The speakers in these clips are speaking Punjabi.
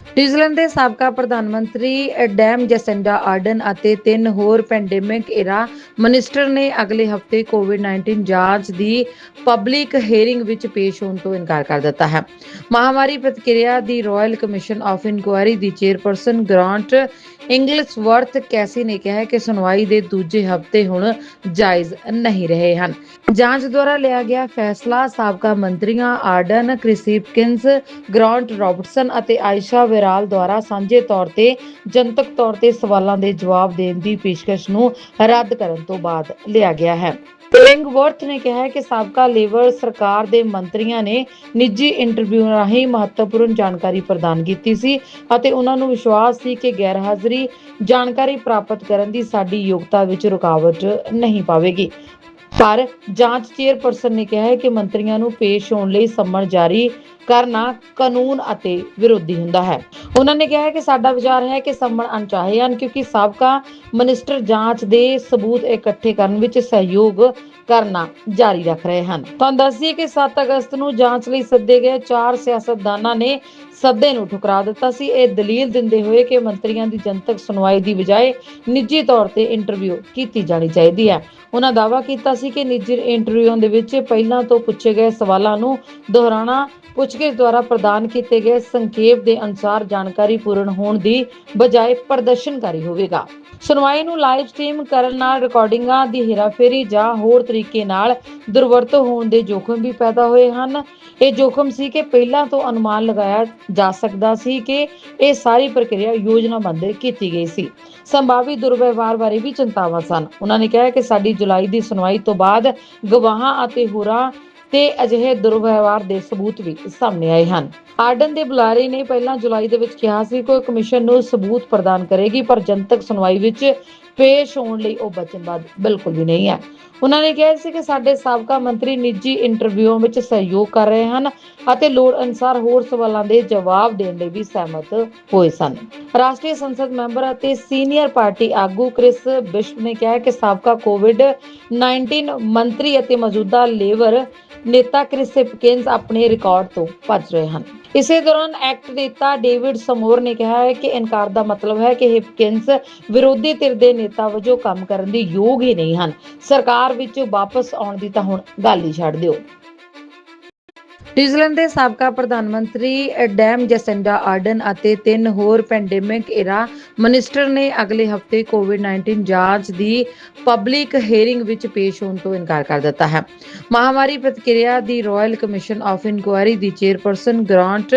ਨਿਊਜ਼ੀਲੈਂਡ ਦੇ ਸਾਬਕਾ ਪ੍ਰਧਾਨ ਮੰਤਰੀ ਡੈਮ ਜੈਸਿੰਡਾ ਆਰਡਨ ਅਤੇ ਤਿੰਨ ਹੋਰ ਪੈਂਡੇਮਿਕ ਇਰਾ ਮਿਨਿਸਟਰ ਨੇ ਅਗਲੇ ਹਫ਼ਤੇ ਕੋਵਿਡ-19 ਜਾਂਚ ਦੀ ਪਬਲਿਕ ਹੀਅਰਿੰਗ ਵਿੱਚ ਪੇਸ਼ ਹੋਣ ਤੋਂ ਇਨਕਾਰ ਕਰ ਦਿੱਤਾ ਹੈ। ਮਹਾਮਾਰੀ ਪ੍ਰਤੀਕਿਰਿਆ ਦੀ ਰਾਇਲ ਕਮਿਸ਼ਨ ਆਫ ਇਨਕੁਆਇਰੀ ਦੀ ਚੇਅਰਪਰਸਨ ਗ੍ਰਾਂਟ ਇੰਗਲਿਸਵਰਥ ਕੈਸੀ ਨੇ ਕਿਹਾ ਕਿ ਸੁਣਵਾਈ ਦੇ ਦੂਜੇ ਹਫ਼ਤੇ ਹੁਣ ਜਾਇਜ਼ ਨਹੀਂ ਰਹੇ ਹਨ। ਜਾਂਚ ਦੁਆਰਾ ਲਿਆ ਗਿਆ ਫੈਸਲਾ ਸਾਬਕਾ ਮੰਤਰੀਆਂ ਆਰਡਨ ਕ੍ਰਿਸਿਪਕਿੰਸ ਗ੍ਰਾਂਟ ਰਾਬਰਟਸਨ ਅਤੇ ਆਇਸ਼ਾ ਵਿਰਾਲ ਦੁਆਰਾ ਸਾਂਝੇ ਤੌਰ ਤੇ, ਜਨਤਕ ਤੌਰ ਤੇ ਸਵਾਲਾਂ ਦੇ ਜਵਾਬ ਦੇਣ ਦੀ ਪੇਸ਼ਕਸ਼ ਨੂੰ ਰੱਦ ਕਰਨ ਤੋਂ ਬਾਅਦ ਲਿਆ ਗਿਆ ਹੈ। ਲਿੰਗਵਰਥ ਨੇ ਕਿਹਾ ਕਿ ਸਾਬਕਾ ਲੇਬਰ ਸਰਕਾਰ ਦੇ ਮੰਤਰੀਆਂ ਨੇ ਨਿੱਜੀ ਇੰਟਰਵਿਊ ਰਾਹੀਂ ਮਹੱਤਵਪੂਰਨ ਜਾਣਕਾਰੀ ਪ੍ਰਦਾਨ ਕੀਤੀ ਸੀ ਅਤੇ ਉਹਨਾਂ ਨੂੰ ਵਿਸ਼ਵਾਸ ਸੀ ਕਿ ਗੈਰਹਾਜ਼ਰੀ ਜਾਣਕਾਰੀ ਪ੍ਰਾਪਤ ਕਰਨ ਦੀ ਸਾਡੀ ਯੋਗਤਾ ਵਿੱਚ ਰੁਕਾਵਟ ਨਹੀਂ ਪਾਵੇਗੀ। ਪਰ ਜਾਂਚ ਚੇਅਰਪਰਸਨ ਨੇ ਕਿਹਾ ਹੈ ਕਿ ਮੰਤਰੀਆਂ ਨੂੰ ਪੇਸ਼ ਹੋਣ ਲਈ ਸੰਮਣ ਜਾਰੀ ਕਰਨਾ ਕਾਨੂੰਨ ਅਤੇ ਵਿਰੋਧੀ ਹੁੰਦਾ ਹੈ। ਉਹਨਾਂ ਨੇ ਕਿਹਾ ਹੈ ਕਿ ਸਾਡਾ ਵਿਚਾਰ ਹੈ ਕਿ ਸੰਮਣ ਅਣਚਾਹੇ ਹਨ ਕਿਉਂਕਿ ਸਾਬਕਾ ਮਿਨਿਸਟਰ ਜਾਂਚ ਦੇ ਸਬੂਤ ਇਕੱਠੇ ਕਰਨ ਵਿੱਚ ਸਹਿਯੋਗ ਕਰਨਾ ਜਾਰੀ ਰੱਖ ਰਹੇ ਹਨ। ਤੁਹਾਨੂੰ ਦੱਸਦੀ ਕਿ 7 ਅਗਸਤ ਨੂੰ ਜਾਂਚ ਲਈ ਸੱਦੇ ਗਏ ਚਾਰ ਸਿਆਸਤਦਾਨਾਂ ਨੇ ਸੱਦੇ ਨੂੰ ਠੁਕਰਾ ਦਿੱਤਾ ਸੀ। ਇਹ ਦਲੀਲ ਦਿੰਦੇ ਹੋਏ ਕਿ ਮੰਤਰੀਆਂ ਦੀ ਜਨਤਕ ਸੁਣਵਾਈ ਦੀ ਬਜਾਏ ਨਿੱਜੀ ਤੌਰ ਤੇ ਇੰਟਰਵਿਊ ਕੀਤੀ ਜਾਣੀ ਚਾਹੀਦੀ ਹੈ। ਉਹਨਾਂ ਦਾਅਵਾ ਕੀਤਾ ਸੀ ਕਿ ਨਿੱਜੀ ਇੰਟਰਵਿਊਆਂ ਦੇ ਵਿੱਚ ਪਹਿਲਾਂ ਤੋਂ ਪੁੱਛੇ ਗਏ ਸਵਾਲਾਂ ਨੂੰ ਦੁਹਰਾਉਣਾ, ਪੁੱਛਗਿੱਛ ਦੁਆਰਾ ਪ੍ਰਦਾਨ ਕੀਤੇ ਗਏ ਸੰਖੇਪ ਦੇ ਅਨੁਸਾਰ ਜਾਣਕਾਰੀ ਪੂਰਨ ਹੋਣ ਦੀ ਬਜਾਏ ਪ੍ਰਦਰਸ਼ਨਕਾਰੀ ਹੋਵੇਗਾ। ਸੁਣਵਾਈ ਨੂੰ ਲਾਈਵ ਸਟ੍ਰੀਮ ਕਰਨ ਨਾਲ ਰਿਕਾਰਡਿੰਗਾਂ ਦੀ ਹੇਰਾਫੇਰੀ ਜਾਂ ਹੋਰ ਤਰੀਕੇ ਨਾਲ ਦੁਰਵਰਤੋਂ ਹੋਣ ਦੇ ਜੋਖਮ ਵੀ ਪੈਦਾ ਹੋਏ ਹਨ। ਇਹ ਜੋਖਮ ਸੀ ਕਿ ਪਹਿਲਾਂ ਤੋਂ ਅਨੁਮਾਨ ਲਗਾਇਆ ਜਾ ਸਕਦਾ ਸੀ ਕਿ ਇਹ ਸਾਰੀ ਪ੍ਰਕਿਰਿਆ ਯੋਜਨਾਬੱਧ ਕੀਤੀ ਗਈ ਸੀ। ਸੰਭਾਵੀ ਦੁਰਵਿਵਹਾਰ ਬਾਰੇ ਵੀ ਚਿੰਤਾਵਾਂ ਸਨ। ਉਹਨਾਂ ਨੇ ਕਿਹਾ ਕਿ ਸਾਡੀ ਜੁਲਾਈ ਦੀ ਸੁਣਵਾਈ ਤੋਂ ਬਾਅਦ ਗਵਾਹਾਂ ਅਤੇ ਹੋਰਾਂ ਤੇ ਅਜਿਹੇ ਦੁਰਵਿਵਹਾਰ ਦੇ ਸਬੂਤ ਵੀ ਸਾਹਮਣੇ ਆਏ ਹਨ। ਆਰਡਨ ਦੇ ਬੁਲਾਰੇ ਨੇ ਪਹਿਲਾਂ ਜੁਲਾਈ ਦੇ ਵਿੱਚ ਕਿਹਾ ਸੀ ਕਿ ਕਮਿਸ਼ਨ ਨੂੰ ਸਬੂਤ ਪ੍ਰਦਾਨ ਕਰੇਗੀ, ਪਰ ਜਨਤਕ ਸੁਣਵਾਈ ਵਿੱਚ ਪੇਸ਼ ਹੋਣ ਲਈ ਉਹ ਬਚਨਬੱਧ ਬਿਲਕੁਲ ਵੀ ਨਹੀਂ ਹੈ। ਉਹਨਾਂ ਨੇ ਕਿਹਾ ਸੀ ਕਿ ਸਾਡੇ ਸਾਬਕਾ ਮੰਤਰੀ ਨਿੱਜੀ ਇੰਟਰਵਿਊਆਂ ਵਿੱਚ ਸਹਿਯੋਗ ਕਰ ਰਹੇ ਹਨ ਅਤੇ ਲੋੜ ਅਨੁਸਾਰ ਹੋਰ ਸਵਾਲਾਂ ਦੇ ਜਵਾਬ ਦੇਣ ਲਈ ਵੀ ਸਹਿਮਤ ਹੋਏ ਸਨ। ਰਾਸ਼ਟਰੀ ਸੰਸਦ ਮੈਂਬਰ ਅਤੇ ਸੀਨੀਅਰ ਪਾਰਟੀ ਆਗੂ ਕ੍ਰਿਸ ਬਿਸ਼ਪ ਨੇ ਕਿਹਾ ਕਿ ਸਾਬਕਾ ਕੋਵਿਡ 19 ਮੰਤਰੀ ਅਤੇ ਮੌਜੂਦਾ ਲੇਬਰ ਨੇਤਾ ਕ੍ਰਿਸ ਆਪਣੇ ਰਿਕਾਰਡ ਤੋਂ ਭੱਜ ਰਹੇ ਹਨ। ਇਸੇ ਦੌਰਾਨ ਐਕਟ ਨੇਤਾ ਡੇਵਿਡ ਸਮੋਰ ਨੇ ਕਿਹਾ ਹੈ ਕਿ ਇਨਕਾਰ ਦਾ ਮਤਲਬ ਹੈ ਕਿ ਹਿਪਕਿੰਸ ਵਿਰੋਧੀ ਧਿਰ ਦੇ ਨੇਤਾ ਵਜੋਂ ਕੰਮ ਕਰਨ ਦੇ ਯੋਗ ਹੀ ਨਹੀਂ ਹਨ। ਸਰਕਾਰ ਵਿੱਚ ਵਾਪਸ ਆਉਣ ਦੀ ਤਾਂ ਹੁਣ ਗੱਲ ਹੀ ਛੱਡ ਦਿਓ। ਨਿਊਜ਼ੀਲੈਂਡ ਦੇ ਸਾਬਕਾ ਪ੍ਰਧਾਨ ਮੰਤਰੀ ਡੈਮ ਜੈਸਿੰਡਾ ਆਰਡਨ ਅਤੇ ਤਿੰਨ ਹੋਰ ਪੈਂਡੇਮਿਕ ਇਰਾ ਮਿਨਿਸਟਰ ਨੇ ਅਗਲੇ ਹਫ਼ਤੇ ਕੋਵਿਡ-19 ਜਾਂਚ ਦੀ ਪਬਲਿਕ ਹੀਅਰਿੰਗ ਵਿੱਚ ਪੇਸ਼ ਹੋਣ ਤੋਂ ਇਨਕਾਰ ਕਰ ਦਿੱਤਾ ਹੈ। ਮਹਾਮਾਰੀ ਪ੍ਰਤੀਕਿਰਿਆ ਦੀ ਰਾਇਲ ਕਮਿਸ਼ਨ ਆਫ ਇਨਕੁਆਇਰੀ ਦੀ ਚੇਅਰਪਰਸਨ ਗ੍ਰਾਂਟ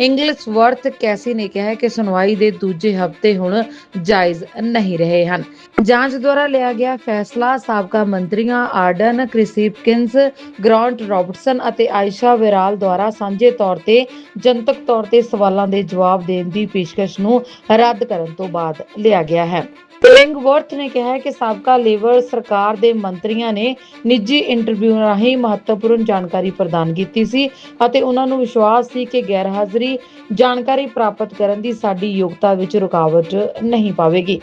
ਇੰਗਲਿਸਵਰਥ ਕੈਸੀ ਨੇ ਕਿਹਾ ਕਿ ਸੁਣਵਾਈ ਦੇ ਦੂਜੇ ਹਫ਼ਤੇ ਹੁਣ ਜਾਇਜ਼ ਨਹੀਂ ਰਹੇ ਹਨ। ਜਾਂਚ ਦੁਆਰਾ ਲਿਆ ਗਿਆ ਫੈਸਲਾ ਸਾਬਕਾ ਮੰਤਰੀਆਂ ਆਰਡਨ ਕ੍ਰਿਸਿਪਕਿੰਸ ਗ੍ਰਾਂਟ ਰਾਬਰਟਸਨ ਅਤੇ ਆਇਸ਼ਾ ਵਿਰਾਲ ਦੁਆਰਾ ਸਾਂਝੇ ਤੌਰ ਤੇ, ਜਨਤਕ ਤੌਰ ਤੇ ਸਵਾਲਾਂ ਦੇ ਜਵਾਬ ਦੇਣ ਦੀ ਪੇਸ਼ਕਸ਼ ਨੂੰ ਰੱਦ ਕਰਨ ਤੋਂ ਬਾਅਦ ਲਿਆ ਗਿਆ ਹੈ। ਲਿੰਗਵਰਥ ਨੇ ਕਿਹਾ ਕਿ ਸਾਬਕਾ ਲੇਬਰ ਸਰਕਾਰ ਦੇ ਮੰਤਰੀਆਂ ਨੇ ਨਿੱਜੀ ਇੰਟਰਵਿਊ ਰਾਹੀਂ ਮਹੱਤਵਪੂਰਨ ਜਾਣਕਾਰੀ ਪ੍ਰਦਾਨ ਕੀਤੀ ਸੀ ਅਤੇ ਉਹਨਾਂ ਨੂੰ ਵਿਸ਼ਵਾਸ ਸੀ ਕਿ ਗੈਰ ਹਾਜ਼ਰੀ ਜਾਣਕਾਰੀ ਪ੍ਰਾਪਤ ਕਰਨ ਦੀ ਸਾਡੀ ਯੋਗਤਾ ਵਿੱਚ ਰੁਕਾਵਟ ਨਹੀਂ ਪਾਵੇਗੀ।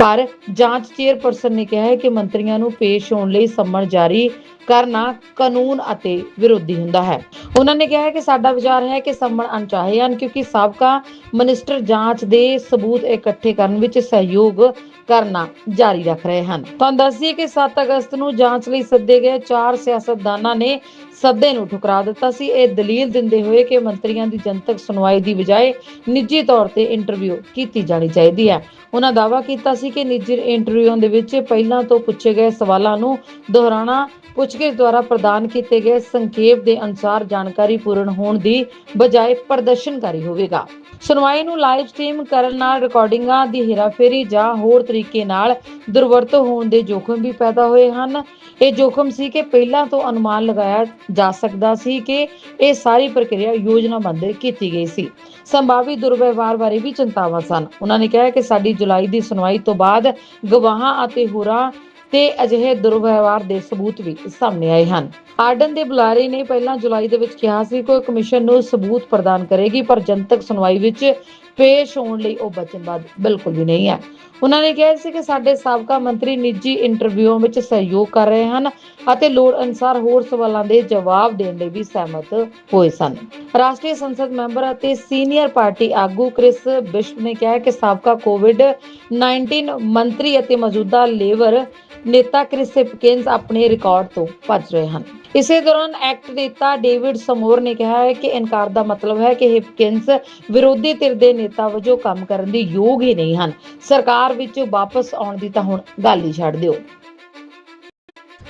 ਪਰ ਜਾਂਚ ਚੇਅਰਪਰਸਨ ਨੇ ਕਿਹਾ ਹੈ ਕਿ ਮੰਤਰੀਆਂ ਨੂੰ ਪੇਸ਼ ਹੋਣ ਲਈ ਸੰਮਣ ਜਾਰੀ ਕਰਨਾ ਕਾਨੂੰਨ ਅਤੇ ਵਿਰੋਧੀ ਹੁੰਦਾ ਹੈ। ਉਹਨਾਂ ਨੇ ਕਿਹਾ ਹੈ ਕਿ ਸਾਡਾ ਵਿਚਾਰ ਹੈ ਕਿ ਸੰਮਣ ਅਣਚਾਹੇ ਹਨ ਕਿਉਂਕਿ ਸਾਬਕਾ ਮਿਨਿਸਟਰ ਜਾਂਚ ਦੇ ਸਬੂਤ ਇਕੱਠੇ ਕਰਨ ਵਿੱਚ ਸਹਿਯੋਗ ਕਰਨਾ ਜਾਰੀ ਰੱਖ ਰਹੇ ਹਨ। ਤੁਹਾਨੂੰ ਦੱਸਦੀ ਕਿ 7 ਅਗਸਤ ਨੂੰ ਜਾਂਚ ਲਈ ਸੱਦੇ ਗਏ ਚਾਰ ਸਿਆਸਤਦਾਨਾਂ ਨੇ ਸੱਦੇ ਨੂੰ ਠੁਕਰਾ ਦਿੱਤਾ ਸੀ। ਇਹ ਦਲੀਲ ਦਿੰਦੇ ਹੋਏ ਕਿ ਮੰਤਰੀਆਂ ਦੀ ਜਨਤਕ ਸੁਣਵਾਈ ਦੀ ਬਜਾਏ ਨਿੱਜੀ ਤੌਰ ਤੇ ਇੰਟਰਵਿਊ ਕੀਤੀ ਜਾਣੀ ਚਾਹੀਦੀ ਹੈ। ਉਹਨਾਂ ਦਾਅਵਾ ਕੀਤਾ ਸੀ ਕਿ ਨਿੱਜੀ ਇੰਟਰਵਿਊਆਂ ਦੇ ਵਿੱਚ ਪਹਿਲਾਂ ਤੋਂ ਪੁੱਛੇ ਗਏ ਸਵਾਲਾਂ ਨੂੰ ਦੁਹਰਾਉਣਾ, ਪੁੱਛਗਿੱਛ ਦੁਆਰਾ ਪ੍ਰਦਾਨ ਕੀਤੇ ਗਏ ਸੰਖੇਪ ਦੇ ਅਨੁਸਾਰ ਜਾਣਕਾਰੀ ਪੂਰਨ ਹੋਣ ਦੀ ਬਜਾਏ ਪ੍ਰਦਰਸ਼ਨਕਾਰੀ ਹੋਵੇਗਾ। ਸੁਣਵਾਈ ਨੂੰ ਲਾਈਵ ਸਟ੍ਰੀਮ ਕਰਨ ਨਾਲ ਰਿਕਾਰਡਿੰਗਾਂ ਦੀ ਹੇਰਾਫੇਰੀ ਜਾਂ ਹੋਰ ਤਰੀਕੇ ਨਾਲ ਦੁਰਵਰਤੋਂ ਹੋਣ ਦੇ ਜੋਖਮ ਵੀ ਪੈਦਾ ਹੋਏ ਹਨ। ਇਹ ਜੋਖਮ ਸੀ ਕਿ ਪਹਿਲਾਂ ਤੋਂ ਅਨੁਮਾਨ ਲਗਾਇਆ ਜਾ ਸਕਦਾ ਸੀ ਕਿ ਇਹ ਸਾਰੀ ਪ੍ਰਕਿਰਿਆ ਯੋਜਨਾਬੱਧ ਕੀਤੀ ਗਈ ਸੀ। ਸੰਭਾਵੀ ਦੁਰਵਿਵਹਾਰ ਬਾਰੇ ਵੀ ਚਿੰਤਾਵਾਂ ਸਨ। ਉਹਨਾਂ ਨੇ ਕਿਹਾ ਕਿ ਸਾਡੀ ਜੁਲਾਈ ਦੀ ਸੁਣਵਾਈ ਤੋਂ ਬਾਅਦ ਗਵਾਹਾਂ ਅਤੇ ਹੋਰਾਂ ਤੇ ਅਜਿਹੇ ਦੁਰਵਿਵਹਾਰ ਦੇ ਸਬੂਤ ਵੀ ਸਾਹਮਣੇ ਆਏ ਹਨ। ਆਰਡਨ ਦੇ ਬੁਲਾਰੇ ਨੇ ਪਹਿਲਾਂ ਜੁਲਾਈ ਦੇ ਵਿੱਚ ਕਿਹਾ ਸੀ ਕਿ ਕਮਿਸ਼ਨ ਨੂੰ ਸਬੂਤ ਪ੍ਰਦਾਨ ਕਰੇਗੀ, ਪਰ ਜਨਤਕ ਸੁਣਵਾਈ ਵਿੱਚ ਪੇਸ਼ ਹੋਣ ਲਈ ਉਹ ਬਚਨਬੱਧ ਬਿਲਕੁਲ ਵੀ ਨਹੀਂ ਹੈ। ਉਹਨਾਂ ਨੇ ਕਿਹਾ ਸੀ ਕਿ ਸਾਡੇ ਸਾਬਕਾ ਮੰਤਰੀ ਨਿੱਜੀ ਇੰਟਰਵਿਊਆਂ ਵਿੱਚ ਸਹਿਯੋਗ ਕਰ ਰਹੇ ਹਨ ਅਤੇ ਲੋੜ ਅਨੁਸਾਰ ਹੋਰ ਸਵਾਲਾਂ ਦੇ ਜਵਾਬ ਦੇਣ ਲਈ ਵੀ ਸਹਿਮਤ ਹੋਏ ਸਨ। ਰਾਸ਼ਟਰੀ ਸੰਸਦ ਮੈਂਬਰ ਅਤੇ ਸੀਨੀਅਰ ਪਾਰਟੀ ਆਗੂ ਕ੍ਰਿਸ ਬਿਸ਼ਪ ਨੇ ਕਿਹਾ ਕਿ ਸਾਬਕਾ ਕੋਵਿਡ 19 ਮੰਤਰੀ ਅਤੇ ਮੌਜੂਦਾ ਲੇਬਰ ਨੇਤਾ ਕ੍ਰਿਸ ਹਿਪਕਿੰਸ ਆਪਣੇ ਰਿਕਾਰਡ ਤੋਂ ਭੱਜ ਰਹੇ ਹਨ। ਇਸੇ ਦੌਰਾਨ ਐਕਟ ਨੇਤਾ ਡੇਵਿਡ ਸਮੋਰ ਨੇ ਕਿਹਾ ਹੈ ਕਿ ਇਨਕਾਰ ਦਾ ਮਤਲਬ ਹੈ ਕਿ ਹਿਪਕਿੰਸ ਵਿਰੋਧੀ ਧਿਰ ਦੇ ਨੇਤਾ ਵਜੋਂ ਕੰਮ ਕਰਨ ਦੇ ਯੋਗ ਹੀ ਨਹੀਂ ਹਨ। ਸਰਕਾਰ ਵਿੱਚ ਵਾਪਸ ਆਉਣ ਦੀ ਤਾਂ ਹੁਣ ਗੱਲ ਹੀ ਛੱਡ ਦਿਓ।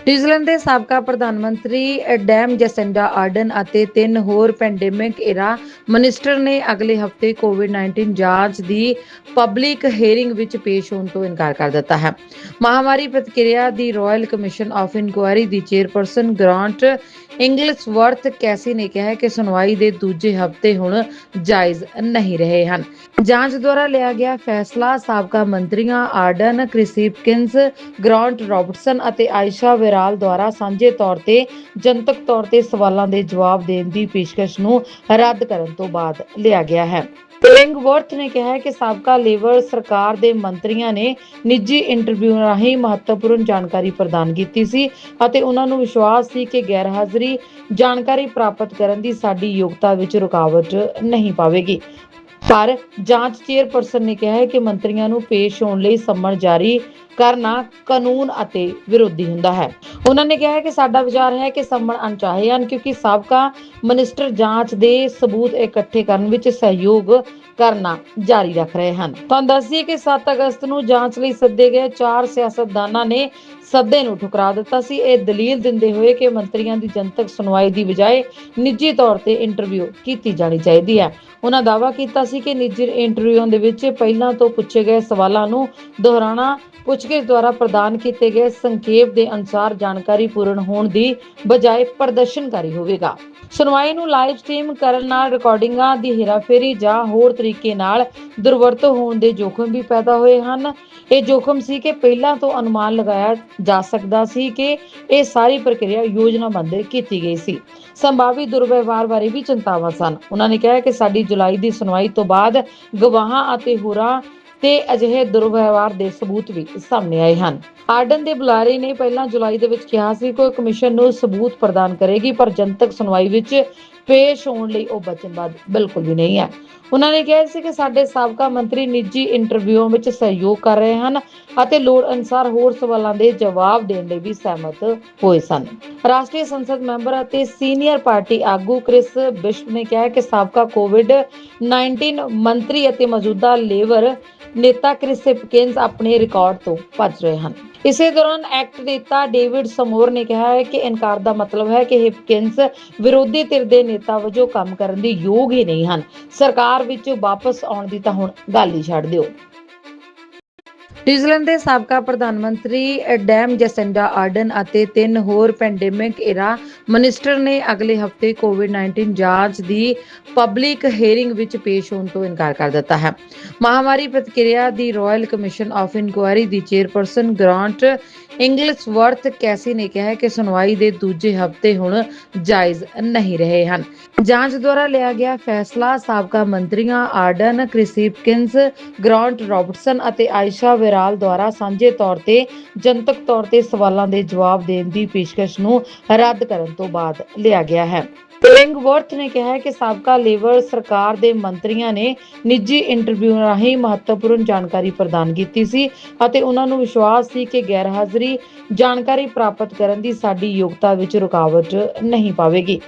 ਨਿਊਜ਼ੀਲੈਂਡ ਦੇ ਸਾਬਕਾ ਪ੍ਰਧਾਨ ਮੰਤਰੀ ਡੈਮ ਜੈਸਿੰਡਾ ਆਰਡਨ ਅਤੇ ਤਿੰਨ ਹੋਰ ਪੈਂਡੇਮਿਕ ਇਰਾ ਮਿਨਿਸਟਰ ਨੇ ਅਗਲੇ ਹਫ਼ਤੇ ਕੋਵਿਡ-19 ਜਾਂਚ ਦੀ ਪਬਲਿਕ ਹੀਅਰਿੰਗ ਵਿੱਚ ਪੇਸ਼ ਹੋਣ ਤੋਂ ਇਨਕਾਰ ਕਰ ਦਿੱਤਾ ਹੈ। ਮਹਾਮਾਰੀ ਪ੍ਰਤੀਕਿਰਿਆ ਦੀ ਰਾਇਲ ਕਮਿਸ਼ਨ ਆਫ ਇਨਕੁਆਇਰੀ ਦੀ ਚੇਅਰਪਰਸਨ ਗ੍ਰਾਂਟ ਇੰਗਲਿਸਵਰਥ ਕੈਸੀ ਨੇ ਕਿਹਾ ਕਿ ਸੁਣਵਾਈ ਦੇ ਦੂਜੇ ਹਫ਼ਤੇ ਹੁਣ ਜਾਇਜ਼ ਨਹੀਂ ਰਹੇ ਹਨ। ਜਾਂਚ ਦੁਆਰਾ ਲਿਆ ਗਿਆ ਫੈਸਲਾ ਸਾਬਕਾ ਮੰਤਰੀਆਂ ਆਰਡਨ ਕ੍ਰਿਸਿਪਕਿੰਸ ਗ੍ਰਾਂਟ ਰਾਬਰਟਸਨ ਅਤੇ ਆਇਸ਼ਾ ਵਿਰਾਲ ਦੁਆਰਾ ਸਾਂਝੇ ਤੌਰ ਤੇ, ਜਨਤਕ ਤੌਰ ਤੇ ਸਵਾਲਾਂ ਦੇ ਜਵਾਬ ਦੇਣ ਦੀ ਪੇਸ਼ਕਸ਼ ਨੂੰ ਰੱਦ ਕਰਨ ਤੋਂ ਬਾਅਦ ਲਿਆ ਗਿਆ ਹੈ। ਲਿੰਗਵਰਥ ਨੇ ਕਿਹਾ ਕਿ ਸਾਬਕਾ ਲੇਬਰ ਸਰਕਾਰ ਦੇ ਮੰਤਰੀਆਂ ਨੇ ਨਿੱਜੀ ਇੰਟਰਵਿਊ ਰਾਹੀਂ ਮਹੱਤਵਪੂਰਨ ਜਾਣਕਾਰੀ ਪ੍ਰਦਾਨ ਕੀਤੀ ਸੀ ਅਤੇ ਉਹਨਾਂ ਨੂੰ ਵਿਸ਼ਵਾਸ ਸੀ ਕਿ ਗੈਰ ਹਾਜ਼ਰੀ ਜਾਣਕਾਰੀ ਪ੍ਰਾਪਤ ਕਰਨ ਦੀ ਸਾਡੀ ਯੋਗਤਾ ਵਿੱਚ ਰੁਕਾਵਟ ਨਹੀਂ ਪਾਵੇਗੀ। ਪਰ ਜਾਂਚ ਚੇਅਰਪਰਸਨ ਨੇ ਕਿਹਾ ਹੈ ਕਿ ਮੰਤਰੀਆਂ ਨੂੰ ਪੇਸ਼ ਹੋਣ ਲਈ ਸੰਮਣ ਜਾਰੀ ਕਰਨਾ ਕਾਨੂੰਨ ਅਤੇ ਵਿਰੋਧੀ ਹੁੰਦਾ ਹੈ। ਉਹਨਾਂ ਨੇ ਕਿਹਾ ਹੈ ਕਿ ਸਾਡਾ ਵਿਚਾਰ ਹੈ ਕਿ ਸੰਮਣ ਅਣਚਾਹੇ ਹਨ ਕਿਉਂਕਿ ਸਾਬਕਾ ਮਿਨਿਸਟਰ ਜਾਂਚ ਦੇ ਸਬੂਤ ਇਕੱਠੇ ਕਰਨ ਵਿੱਚ ਸਹਿਯੋਗ ਕਰਨਾ ਜਾਰੀ ਰੱਖ ਰਹੇ ਹਨ। ਤੁਹਾਨੂੰ ਦੱਸੀਏ ਕਿ 7 ਅਗਸਤ ਨੂੰ ਜਾਂਚ ਲਈ ਸੱਦੇ ਗਏ ਚਾਰ ਸਿਆਸਤਦਾਨਾਂ ਨੇ ਸੱਦੇ ਨੂੰ ਠੁਕਰਾ ਦਿੱਤਾ ਸੀ। ਇਹ ਦਲੀਲ ਦਿੰਦੇ ਹੋਏ ਕਿ ਮੰਤਰੀਆਂ ਦੀ ਜਨਤਕ ਸੁਣਵਾਈ ਦੀ ਬਜਾਏ ਨਿੱਜੀ ਤੌਰ ਤੇ ਇੰਟਰਵਿਊ ਕੀਤੀ ਜਾਣੀ ਚਾਹੀਦੀ ਹੈ। ਉਹਨਾਂ ਦਾਅਵਾ ਕੀਤਾ ਸੀ ਕਿ ਨਿੱਜੀ ਇੰਟਰਵਿਊਆਂ ਦੇ ਵਿੱਚ ਪਹਿਲਾਂ ਤੋਂ ਪੁੱਛੇ ਗਏ ਸਵਾਲਾਂ ਨੂੰ ਦੁਹਰਾਉਣਾ, ਪੁੱਛਗਿੱਛ ਦੁਆਰਾ ਪ੍ਰਦਾਨ ਕੀਤੇ ਗਏ ਸੰਖੇਪ ਦੇ ਅਨੁਸਾਰ ਜਾਣਕਾਰੀ ਪੂਰਨ ਹੋਣ ਦੀ ਬਜਾਏ ਪ੍ਰਦਰਸ਼ਨਕਾਰੀ ਹੋਵੇਗਾ। ਸੁਣਵਾਈ ਨੂੰ ਲਾਈਵ ਸਟ੍ਰੀਮ ਕਰਨ ਨਾਲ ਰਿਕਾਰਡਿੰਗਾਂ ਦੀ ਹੇਰਾਫੇਰੀ ਜਾਂ ਹੋਰ ਤਰੀਕੇ ਨਾਲ ਦੁਰਵਰਤੋਂ ਹੋਣ ਦੇ ਜੋਖਮ ਵੀ ਪੈਦਾ ਹੋਏ ਹਨ। ਇਹ ਜੋਖਮ ਸੀ ਕਿ ਪਹਿਲਾਂ ਤੋਂ ਅਨੁਮਾਨ ਲਗਾਇਆ ਜਾ ਸਕਦਾ ਸੀ ਕਿ ਇਹ ਸਾਰੀ ਪ੍ਰਕਿਰਿਆ ਯੋਜਨਾਬੱਧ ਕੀਤੀ ਗਈ ਸੀ। ਸੰਭਾਵੀ ਦੁਰਵਿਵਹਾਰ ਬਾਰੇ ਵੀ ਚਿੰਤਾਵਾਂ ਸਨ। ਉਹਨਾਂ ਨੇ ਕਿਹਾ ਕਿ ਸਾਡੀ ਜੁਲਾਈ ਦੀ ਸੁਣਵਾਈ ਤੋਂ ਬਾਅਦ ਗਵਾਹਾਂ ਅਤੇ ਹੋਰਾਂ ਤੇ ਅਜਿਹੇ ਦੁਰਵਿਵਹਾਰ ਦੇ ਸਬੂਤ ਵੀ ਸਾਹਮਣੇ ਆਏ ਹਨ। ਆਰਡਨ ਦੇ ਬੁਲਾਰੇ ਨੇ ਪਹਿਲਾਂ ਜੁਲਾਈ ਦੇ ਵਿੱਚ ਕਿਹਾ ਸੀ ਕਿ ਉਹ ਕਮਿਸ਼ਨ ਨੂੰ ਸਬੂਤ ਪ੍ਰਦਾਨ ਕਰੇਗੀ, ਪਰ ਜਨਤਕ ਸੁਣਵਾਈ ਵਿੱਚ ਪੇਸ਼ ਹੋਣ ਲਈ ਉਹ ਵਚਨਬੱਧ ਬਿਲਕੁਲ ਵੀ ਨਹੀਂ ਹੈ। ਉਹਨਾਂ ਨੇ ਕਿਹਾ ਸੀ ਕਿ ਸਾਡੇ ਸਾਬਕਾ ਮੰਤਰੀ ਨਿੱਜੀ ਇੰਟਰਵਿਊਆਂ ਵਿੱਚ ਸਹਿਯੋਗ ਕਰ ਰਹੇ ਹਨ ਅਤੇ ਲੋੜ ਅਨੁਸਾਰ ਹੋਰ ਸਵਾਲਾਂ ਦੇ ਜਵਾਬ ਦੇਣ ਲਈ ਵੀ ਸਹਿਮਤ ਹੋਏ ਸਨ। ਰਾਸ਼ਟਰੀ ਸੰਸਦ ਮੈਂਬਰ ਅਤੇ ਸੀਨੀਅਰ ਪਾਰਟੀ ਆਗੂ ਕ੍ਰਿਸ ਬਿਸ਼ਪ ਨੇ ਕਿਹਾ ਕਿ ਸਾਬਕਾ ਕੋਵਿਡ 19 ਮੰਤਰੀ ਅਤੇ ਮੌਜੂਦਾ ਲੇਬਰ ਨੇਤਾ ਕ੍ਰਿਸ ਹਿਪਕਿੰਸ ਆਪਣੇ ਰਿਕਾਰਡ ਤੋਂ ਭੱਜ ਰਹੇ ਹਨ। ਇਸੇ ਦੌਰਾਨ ਐਕਟ ਨੇਤਾ ਡੇਵਿਡ ਸਮੋਰ ਨੇ ਕਿਹਾ ਹੈ ਕਿ ਇਨਕਾਰ ਦਾ ਮਤਲਬ ਹੈ ਕਿ ਹਿਪਕਿੰਸ ਵਿਰੋਧੀ ਧਿਰ ਦੇ ਨੇਤਾ ਵਜੋਂ ਕੰਮ ਕਰਨ ਦੇ ਯੋਗ ਹੀ ਨਹੀਂ ਹਨ। ਸਰਕਾਰ ਵਿੱਚ ਵਾਪਸ ਆਉਣ ਦੀ ਤਾਂ ਹੁਣ ਗੱਲ ਹੀ ਛੱਡ ਦਿਓ। ਨਿਊਜ਼ੀਲੈਂਡ ਦੇ ਸਾਬਕਾ ਪ੍ਰਧਾਨ ਮੰਤਰੀ ਡੈਮ ਜੈਸਿੰਡਾ ਆਰਡਨ ਅਤੇ ਤਿੰਨ ਹੋਰ ਪੈਂਡੇਮਿਕ ਇਰਾ ਮਨਿਸਟਰ ਨੇ ਅਗਲੇ ਹਫ਼ਤੇ ਕੋਵਿਡ-19 ਜਾਂਚ ਦੀ ਪਬਲਿਕ ਹੀਅਰਿੰਗ ਵਿੱਚ ਪੇਸ਼ ਹੋਣ ਤੋਂ ਇਨਕਾਰ ਕਰ ਦਿੱਤਾ ਹੈ। ਮਹਾਮਾਰੀ ਪ੍ਰਤੀਕਿਰਿਆ ਦੀ ਰਾਇਲ ਕਮਿਸ਼ਨ ਆਫ ਇਨਕੁਆਇਰੀ ਦੀ ਚੇਅਰਪਰਸਨ ਗ੍ਰਾਂਟ ਇੰਗਲਿਸਵਰਥ ਕੈਸੀ ਨੇ ਕਿਹਾ ਕਿ ਸੁਣਵਾਈ ਦੇ ਦੂਜੇ ਹਫ਼ਤੇ ਹੁਣ ਜਾਇਜ਼ ਨਹੀਂ ਰਹੇ ਹਨ। ਜਾਂਚ ਦੁਆਰਾ ਲਿਆ ਗਿਆ ਫੈਸਲਾ ਸਾਬਕਾ ਮੰਤਰੀਆਂ ਆਰਡਨ ਕ੍ਰਿਸਿਪਕਿੰਸ ਗ੍ਰਾਂਟ ਰਾਬਰਟਸਨ ਅਤੇ ਆਇਸ਼ਾ ਵਿਰਾਲ ਦੁਆਰਾ ਸਾਂਝੇ ਤੌਰ ਤੇ ਜਨਤਕ ਤੌਰ ਤੇ ਸਵਾਲਾਂ ਦੇ ਜਵਾਬ ਦੇਣ ਦੀ ਪੇਸ਼ਕਸ਼ ਨੂੰ ਰੱਦ ਕਰਨ ਤੋਂ ਬਾਅਦ ਲਿਆ ਗਿਆ ਹੈ। ਲਿੰਗਵਰਥ ਨੇ ਕਿਹਾ ਕਿ ਸਾਬਕਾ ਲੇਬਰ ਸਰਕਾਰ ਦੇ ਮੰਤਰੀਆਂ ਨੇ ਨਿੱਜੀ ਇੰਟਰਵਿਊ ਰਾਹੀਂ ਮਹੱਤਵਪੂਰਨ ਜਾਣਕਾਰੀ ਪ੍ਰਦਾਨ ਕੀਤੀ ਸੀ ਅਤੇ ਉਹਨਾਂ ਨੂੰ ਵਿਸ਼ਵਾਸ ਸੀ ਕਿ ਗੈਰ ਹਾਜ਼ਰੀ ਜਾਣਕਾਰੀ ਪ੍ਰਾਪਤ ਕਰਨ ਦੀ ਸਾਡੀ ਯੋਗਤਾ ਵਿੱਚ ਰੁਕਾਵਟ ਨਹੀਂ ਪਾਵੇਗੀ।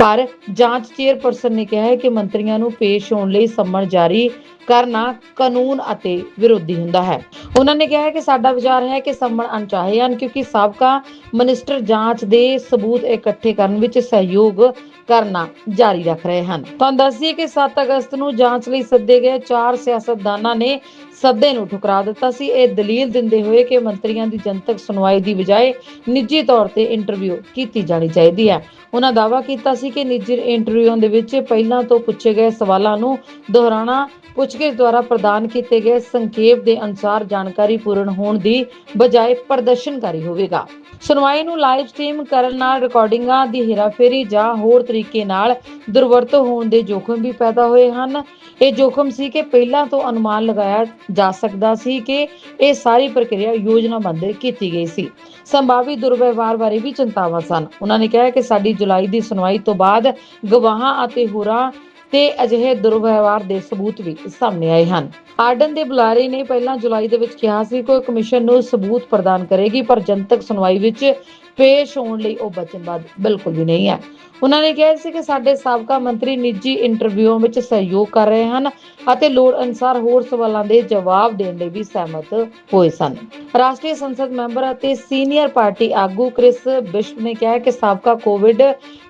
ਪਰ ਜਾਂਚ ਚੇਅਰਪਰਸਨ ਨੇ ਕਿਹਾ ਹੈ ਕਿ ਮੰਤਰੀਆਂ ਨੂੰ ਪੇਸ਼ ਹੋਣ ਲਈ ਸੰਮਣ ਜਾਰੀ ਕਰਨਾ ਕਾਨੂੰਨ ਅਤੇ ਵਿਰੋਧੀ ਹੁੰਦਾ ਹੈ। ਉਹਨਾਂ ਨੇ ਕਿਹਾ ਹੈ ਕਿ ਸਾਡਾ ਵਿਚਾਰ ਹੈ ਕਿ ਸੰਮਣ ਅਣਚਾਹੇ ਹਨ ਕਿਉਂਕਿ ਸਾਬਕਾ ਮਿਨਿਸਟਰ ਜਾਂਚ ਦੇ ਸਬੂਤ ਇਕੱਠੇ ਕਰਨ ਵਿੱਚ ਸਹਿਯੋਗ ਕਰਨਾ ਜਾਰੀ ਰੱਖ ਰਹੇ ਹਨ। ਤੁਹਾਨੂੰ ਦੱਸੀਏ ਕਿ 7 ਅਗਸਤ ਨੂੰ ਜਾਂਚ ਲਈ ਸੱਦੇ ਗਏ ਚਾਰ ਸਿਆਸਤਦਾਨਾਂ ਨੇ ਸੱਦੇ ਨੂੰ ਠੁਕਰਾ ਦਿੱਤਾ ਸੀ। ਇਹ ਦਲੀਲ ਦਿੰਦੇ ਹੋਏ ਕਿ ਮੰਤਰੀਆਂ ਦੀ ਜਨਤਕ ਸੁਣਵਾਈ ਦੀ ਬਜਾਏ ਨਿੱਜੀ ਤੌਰ ਤੇ ਇੰਟਰਵਿਊ ਕੀਤੀ ਜਾਣੀ ਚਾਹੀਦੀ ਹੈ। ਉਹਨਾਂ ਦਾਅਵਾ ਕੀਤਾ ਸੀ ਕਿ ਨਿੱਜੀ ਇੰਟਰਵਿਊਆਂ ਦੇ ਵਿੱਚ ਪਹਿਲਾਂ ਤੋਂ ਪੁੱਛੇ ਗਏ ਸਵਾਲਾਂ ਨੂੰ ਦੁਹਰਾਉਣਾ, ਪੁੱਛਗਿੱਛ ਦੁਆਰਾ ਪ੍ਰਦਾਨ ਕੀਤੇ ਗਏ ਸੰਖੇਪ ਦੇ ਅਨੁਸਾਰ ਜਾਣਕਾਰੀ ਪੂਰਨ ਹੋਣ ਦੀ ਬਜਾਏ ਪ੍ਰਦਰਸ਼ਨਕਾਰੀ ਹੋਵੇਗਾ। ਸੁਣਵਾਈ ਨੂੰ ਲਾਈਵ ਸਟ੍ਰੀਮ ਕਰਨ ਨਾਲ ਰਿਕਾਰਡਿੰਗਾਂ ਦੀ ਹੇਰਾਫੇਰੀ ਜਾਂ ਹੋਰ ਤਰੀਕੇ ਨਾਲ ਦੁਰਵਰਤੋਂ ਹੋਣ ਦੇ ਜੋਖਮ ਵੀ ਪੈਦਾ ਹੋਏ ਹਨ। ਇਹ ਜੋਖਮ ਸੀ ਕਿ ਪਹਿਲਾਂ ਤੋਂ ਅਨੁਮਾਨ ਲਗਾਇਆ ਜਾ ਸਕਦਾ ਸੀ ਕਿ ਇਹ ਸਾਰੀ ਪ੍ਰਕਿਰਿਆ ਯੋਜਨਾਬੱਧ ਕੀਤੀ ਗਈ ਸੀ। ਸੰਭਾਵੀ ਦੁਰਵਿਵਹਾਰ ਬਾਰੇ ਵੀ ਚਿੰਤਾਵਾਂ ਸਨ। ਉਹਨਾਂ ਨੇ ਕਿਹਾ ਕਿ ਸਾਡੀ ਜੁਲਾਈ ਦੀ ਸੁਣਵਾਈ ਤੋਂ ਬਾਅਦ ਗਵਾਹਾਂ ਅਤੇ ਹੋਰਾਂ ਤੇ ਅਜਿਹੇ ਦੁਰਵਿਵਹਾਰ ਦੇ ਸਬੂਤ ਵੀ ਸਾਹਮਣੇ ਆਏ ਹਨ। ਆਰਡਨ ਦੇ ਬੁਲਾਰੇ ਨੇ ਪਹਿਲਾਂ ਜੁਲਾਈ ਦੇ ਵਿੱਚ ਕਿਹਾ ਸੀ ਕਿ ਉਹ ਕਮਿਸ਼ਨ ਨੂੰ ਸਬੂਤ ਪ੍ਰਦਾਨ ਕਰੇਗੀ, ਪਰ ਜਨਤਕ ਸੁਣਵਾਈ ਵਿੱਚ ਪੇਸ਼ ਹੋਣ ਲਈ ਉਹ ਵਚਨਬੱਧ ਬਿਲਕੁਲ ਵੀ ਨਹੀਂ ਹੈ। ਉਹਨਾਂ ਨੇ ਕਿਹਾ ਸੀ ਕਿ ਸਾਡੇ ਸਾਬਕਾ ਮੰਤਰੀ ਨਿੱਜੀ ਇੰਟਰਵਿਊਆਂ ਵਿੱਚ ਸਹਿਯੋਗ ਕਰ ਰਹੇ ਹਨ ਅਤੇ ਲੋੜ ਅਨੁਸਾਰ ਹੋਰ ਸਵਾਲਾਂ ਦੇ ਜਵਾਬ ਦੇਣ ਲਈ ਵੀ ਸਹਿਮਤ ਹੋਏ ਸਨ। ਰਾਸ਼ਟਰੀ ਸੰਸਦ ਮੈਂਬਰ ਅਤੇ ਸੀਨੀਅਰ ਪਾਰਟੀ ਆਗੂ ਕ੍ਰਿਸ ਬਿਸ਼ਪ ਨੇ ਕਿਹਾ ਕਿ ਸਾਬਕਾ ਕੋਵਿਡ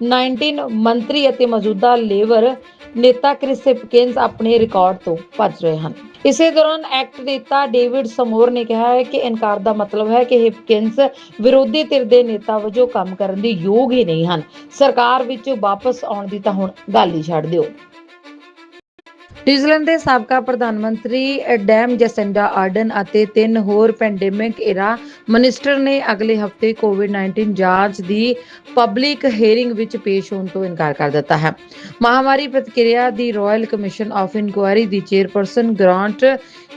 19 ਮੰਤਰੀ ਅਤੇ ਮੌਜੂਦਾ ਲੇਬਰ ਨੇਤਾ ਕ੍ਰਿਸ ਹਿਪਕਿੰਸ ਆਪਣੇ ਰਿਕਾਰਡ ਤੋਂ ਭੱਜ ਰਹੇ ਹਨ। ਇਸੇ ਦੌਰਾਨ ਐਕਟ ਨੇਤਾ ਡੇਵਿਡ ਸਮੋਰ ਨੇ ਕਿਹਾ ਹੈ ਕਿ ਇਨਕਾਰ ਦਾ ਮਤਲਬ ਹੈ ਕਿ ਹਿਪਕਿੰਸ ਵਿਰੋਧੀ ਧਿਰ ਦੇ ਨੇਤਾ ਵਜੋਂ ਕੰਮ ਕਰਨ ਦੇ ਯੋਗ ਹੀ ਨਹੀਂ ਹਨ। ਸਰਕਾਰ ਵਿੱਚ ਵਾਪਸ ਆਉਣ ਦੀ ਤਾਂ ਹੁਣ ਗੱਲ ਹੀ ਛੱਡ ਦਿਓ। ਨਿਊਜ਼ੀਲੈਂਡ ਦੇ ਸਾਬਕਾ ਪ੍ਰਧਾਨ ਮੰਤਰੀ ਡੈਮ ਜੈਸਿੰਡਾ ਆਰਡਨ ਅਤੇ ਤਿੰਨ ਹੋਰ ਪੈਂਡੇਮਿਕ ਇਰਾ ਮਿਨਿਸਟਰ ਨੇ ਅਗਲੇ ਹਫ਼ਤੇ ਕੋਵਿਡ-19 ਜਾਂਚ ਦੀ ਪਬਲਿਕ ਹੀਅਰਿੰਗ ਵਿੱਚ ਪੇਸ਼ ਹੋਣ ਤੋਂ ਇਨਕਾਰ ਕਰ ਦਿੱਤਾ ਹੈ। ਮਹਾਮਾਰੀ ਪ੍ਰਤੀਕਿਰਿਆ ਦੀ ਰਾਇਲ ਕਮਿਸ਼ਨ ਆਫ ਇਨਕੁਆਇਰੀ ਦੀ ਚੇਅਰਪਰਸਨ ਗ੍ਰਾਂਟ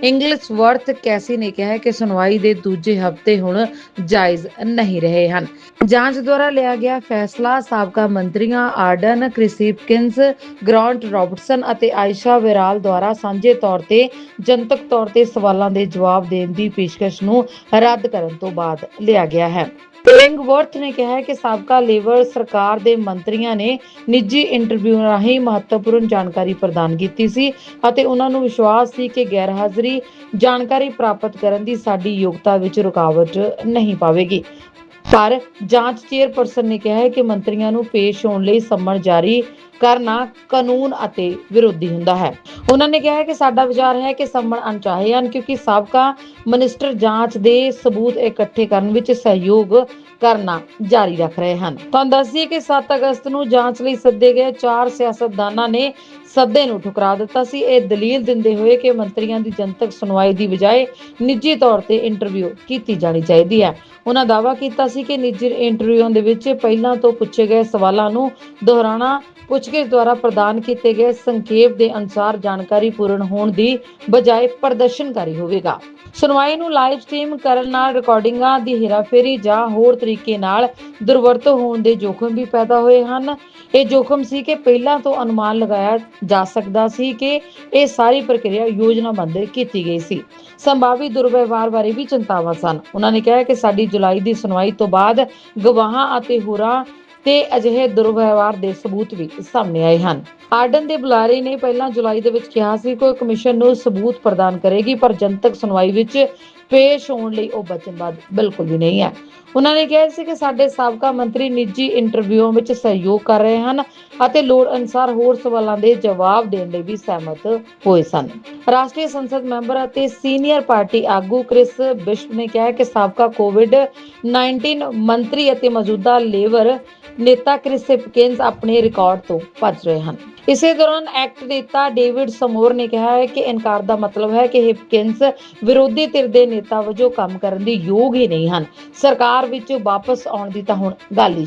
ਇੰਗਲਿਸਵਰਥ ਕੈਸੀ ਨੇ ਕਿਹਾ ਕਿ ਸੁਣਵਾਈ ਦੇ ਦੂਜੇ ਹਫ਼ਤੇ ਹੁਣ ਜਾਇਜ਼ ਨਹੀਂ ਰਹੇ ਹਨ। ਜਾਂਚ ਦੁਆਰਾ ਲਿਆ ਗਿਆ ਫੈਸਲਾ ਸਾਬਕਾ ਮੰਤਰੀਆਂ ਆਰਡਨ ਕ੍ਰਿਸਿਪਕਿੰਸ ਗ੍ਰਾਂਟ ਰਾਬਰਟਸਨ ਅਤੇ ਆਇਸ਼ਾ ਵਿਰਾਲ ਦੁਆਰਾ ਸਾਂਝੇ ਤੌਰ ਤੇ, ਜਨਤਕ ਤੌਰ ਤੇ ਸਵਾਲਾਂ ਦੇ ਜਵਾਬ ਦੇਣ ਦੀ ਪੇਸ਼ਕਸ਼ ਨੂੰ ਰੱਦ ਕਰਨ ਤੋਂ ਬਾਅਦ ਲਿਆ ਗਿਆ ਹੈ। ਲਿੰਗਵਰਥ ਨੇ ਕਿਹਾ ਕਿ ਸਾਬਕਾ ਲੇਬਰ ਸਰਕਾਰ ਦੇ ਮੰਤਰੀਆਂ ਨੇ ਨਿੱਜੀ ਇੰਟਰਵਿਊ ਰਾਹੀਂ ਮਹੱਤਵਪੂਰਨ ਜਾਣਕਾਰੀ ਪ੍ਰਦਾਨ ਕੀਤੀ ਸੀ ਅਤੇ ਉਹਨਾਂ ਨੂੰ ਵਿਸ਼ਵਾਸ ਸੀ ਕਿ ਗੈਰ ਹਾਜ਼ਰੀ ਜਾਣਕਾਰੀ ਪ੍ਰਾਪਤ ਕਰਨ ਦੀ ਸਾਡੀ ਯੋਗਤਾ ਵਿੱਚ ਰੁਕਾਵਟ ਨਹੀਂ ਪਾਵੇਗੀ। ਪਰ ਜਾਂਚ ਚੇਅਰਪਰਸਨ ਨੇ ਕਿਹਾ ਹੈ ਕਿ ਮੰਤਰੀਆਂ ਨੂੰ ਪੇਸ਼ ਹੋਣ ਲਈ ਸੰਮਣ ਜਾਰੀ ਕਰਨਾ ਕਾਨੂੰਨ ਅਤੇ ਵਿਰੋਧੀ ਹੁੰਦਾ ਹੈ। ਉਹਨਾਂ ਨੇ ਕਿਹਾ ਹੈ ਕਿ ਸਾਡਾ ਵਿਚਾਰ ਹੈ ਕਿ ਸੰਮਣ ਅਣਚਾਹੇ ਹਨ ਕਿਉਂਕਿ ਸਾਬਕਾ ਮਿਨਿਸਟਰ ਜਾਂਚ ਦੇ ਸਬੂਤ ਇਕੱਠੇ ਕਰਨ ਵਿੱਚ ਸਹਿਯੋਗ ਕਰਨਾ ਜਾਰੀ ਰੱਖ ਰਹੇ ਹਨ। ਤੁਹਾਨੂੰ ਦੱਸਦੀ ਕਿ 7 ਅਗਸਤ ਨੂੰ ਜਾਂਚ ਲਈ ਸੱਦੇ ਗਏ ਚਾਰ ਸਿਆਸਤਦਾਨਾਂ ਨੇ ਸੱਦੇ ਨੂੰ ਠੁਕਰਾ ਦਿੱਤਾ ਸੀ। ਇਹ ਦਲੀਲ ਦਿੰਦੇ ਹੋਏ ਕਿ ਮੰਤਰੀਆਂ ਦੀ ਜਨਤਕ ਸੁਣਵਾਈ ਦੀ ਬਜਾਏ ਨਿੱਜੀ ਤੌਰ ਤੇ ਇੰਟਰਵਿਊ ਕੀਤੀ ਜਾਣੀ ਚਾਹੀਦੀ ਹੈ। ਉਹਨਾਂ ਦਾਅਵਾ ਕੀਤਾ ਸੀ ਕਿ ਨਿੱਜੀ ਇੰਟਰਵਿਊਆਂ ਦੇ ਵਿੱਚ ਪਹਿਲਾਂ ਤੋਂ ਪੁੱਛੇ ਗਏ ਸਵਾਲਾਂ ਨੂੰ ਦੁਹਰਾਉਣਾ, ਪੁੱਛਗਿੱਛ ਦੁਆਰਾ ਪ੍ਰਦਾਨ ਕੀਤੇ ਗਏ ਸੰਖੇਪ ਦੇ ਅਨੁਸਾਰ ਜਾਣਕਾਰੀ ਪੂਰਨ ਹੋਣ ਦੀ ਬਜਾਏ ਪ੍ਰਦਰਸ਼ਨਕਾਰੀ ਹੋਵੇਗਾ। ਸੁਣਵਾਈ ਨੂੰ ਲਾਈਵ ਸਟ੍ਰੀਮ ਕਰਨ ਨਾਲ ਰਿਕਾਰਡਿੰਗਾਂ ਦੀ ਹੇਰਾਫੇਰੀ ਜਾਂ ਹੋਰ ਤਰੀਕੇ ਨਾਲ ਦੁਰਵਰਤੋਂ ਹੋਣ ਦੇ ਜੋਖਮ ਵੀ ਪੈਦਾ ਹੋਏ ਹਨ। ਇਹ ਜੋਖਮ ਸੀ ਕਿ ਪਹਿਲਾਂ ਤੋਂ ਅਨੁਮਾਨ ਲਗਾਇਆ ਜਾ ਸਕਦਾ ਸੀ ਕਿ ਇਹ ਸਾਰੀ ਪ੍ਰਕਿਰਿਆ ਯੋਜਨਾਬੱਧ ਕੀਤੀ ਗਈ ਸੀ। ਸੰਭਾਵੀ ਦੁਰਵਿਵਹਾਰ ਬਾਰੇ ਵੀ ਚਿੰਤਾਵਾਂ ਸਨ। ਉਹਨਾਂ ਨੇ ਕਿਹਾ ਕਿ ਸਾਡੀ ਜੁਲਾਈ ਦੀ ਸੁਣਵਾਈ ਤੋਂ ਬਾਅਦ ਗਵਾਹਾਂ ਅਤੇ ਹੋਰਾਂ ਤੇ ਅਜਿਹੇ ਦੁਰਵਿਵਹਾਰ ਦੇ ਸਬੂਤ ਵੀ ਸਾਹਮਣੇ ਆਏ ਹਨ। ਆਰਡਨ ਦੇ ਬੁਲਾਰੇ ਨੇ ਪਹਿਲਾਂ ਜੁਲਾਈ ਦੇ ਵਿੱਚ ਕਿਹਾ ਸੀ ਕਿ ਕਮਿਸ਼ਨ ਨੂੰ ਸਬੂਤ ਪ੍ਰਦਾਨ ਕਰੇਗੀ, ਪਰ ਜਨਤਕ ਸੁਣਵਾਈ ਵਿੱਚ ਪੇਸ਼ ਹੋਣ ਲਈ ਉਹ ਬਚਨਬੱਧ ਬਿਲਕੁਲ ਵੀ ਨਹੀਂ ਹੈ। ਉਹਨਾਂ ਨੇ ਕਿਹਾ ਸੀ ਕਿ ਸਾਡੇ ਸਾਬਕਾ ਮੰਤਰੀ ਨਿੱਜੀ ਇੰਟਰਵਿਊਆਂ ਵਿੱਚ ਸਹਿਯੋਗ ਕਰ ਰਹੇ ਹਨ ਅਤੇ ਲੋੜ ਅਨੁਸਾਰ ਹੋਰ ਸਵਾਲਾਂ ਦੇ ਜਵਾਬ ਦੇਣ ਲਈ ਵੀ ਸਹਿਮਤ ਹੋਏ ਸਨ। ਰਾਸ਼ਟਰੀ ਸੰਸਦ ਮੈਂਬਰ ਅਤੇ ਸੀਨੀਅਰ ਪਾਰਟੀ ਆਗੂ ਕ੍ਰਿਸ ਬਿਸ਼ਪ ਨੇ ਕਿਹਾ ਕਿ ਸਾਬਕਾ ਕੋਵਿਡ 19 ਮੰਤਰੀ ਅਤੇ ਮੌਜੂਦਾ ਲੇਬਰ ਨੇਤਾ ਕ੍ਰਿਸ ਆਪਣੇ ਰਿਕਾਰਡ ਤੋਂ ਭੱਜ ਰਹੇ ਹਨ। ਇਸੇ ਦੌਰਾਨ ਐਕਟ ਨੇਤਾ ਡੇਵਿਡ ਸਮੋਰ ਨੇ ਕਿਹਾ ਹੈ ਕਿ ਇਨਕਾਰ ਦਾ ਮਤਲਬ ਹੈ ਕਿ ਹਿਪਕਿੰਸ ਵਿਰੋਧੀ ਧਿਰ ਦੇ ਨੇਤਾ ਵਜੋਂ ਕੰਮ ਕਰਨ ਦੇ ਯੋਗ ਹੀ ਨਹੀਂ ਹਨ। ਸਰਕਾਰ ਵਿੱਚ ਵਾਪਸ ਆਉਣ ਦੀ ਤਾਂ ਹੁਣ ਗੱਲ ਹੀ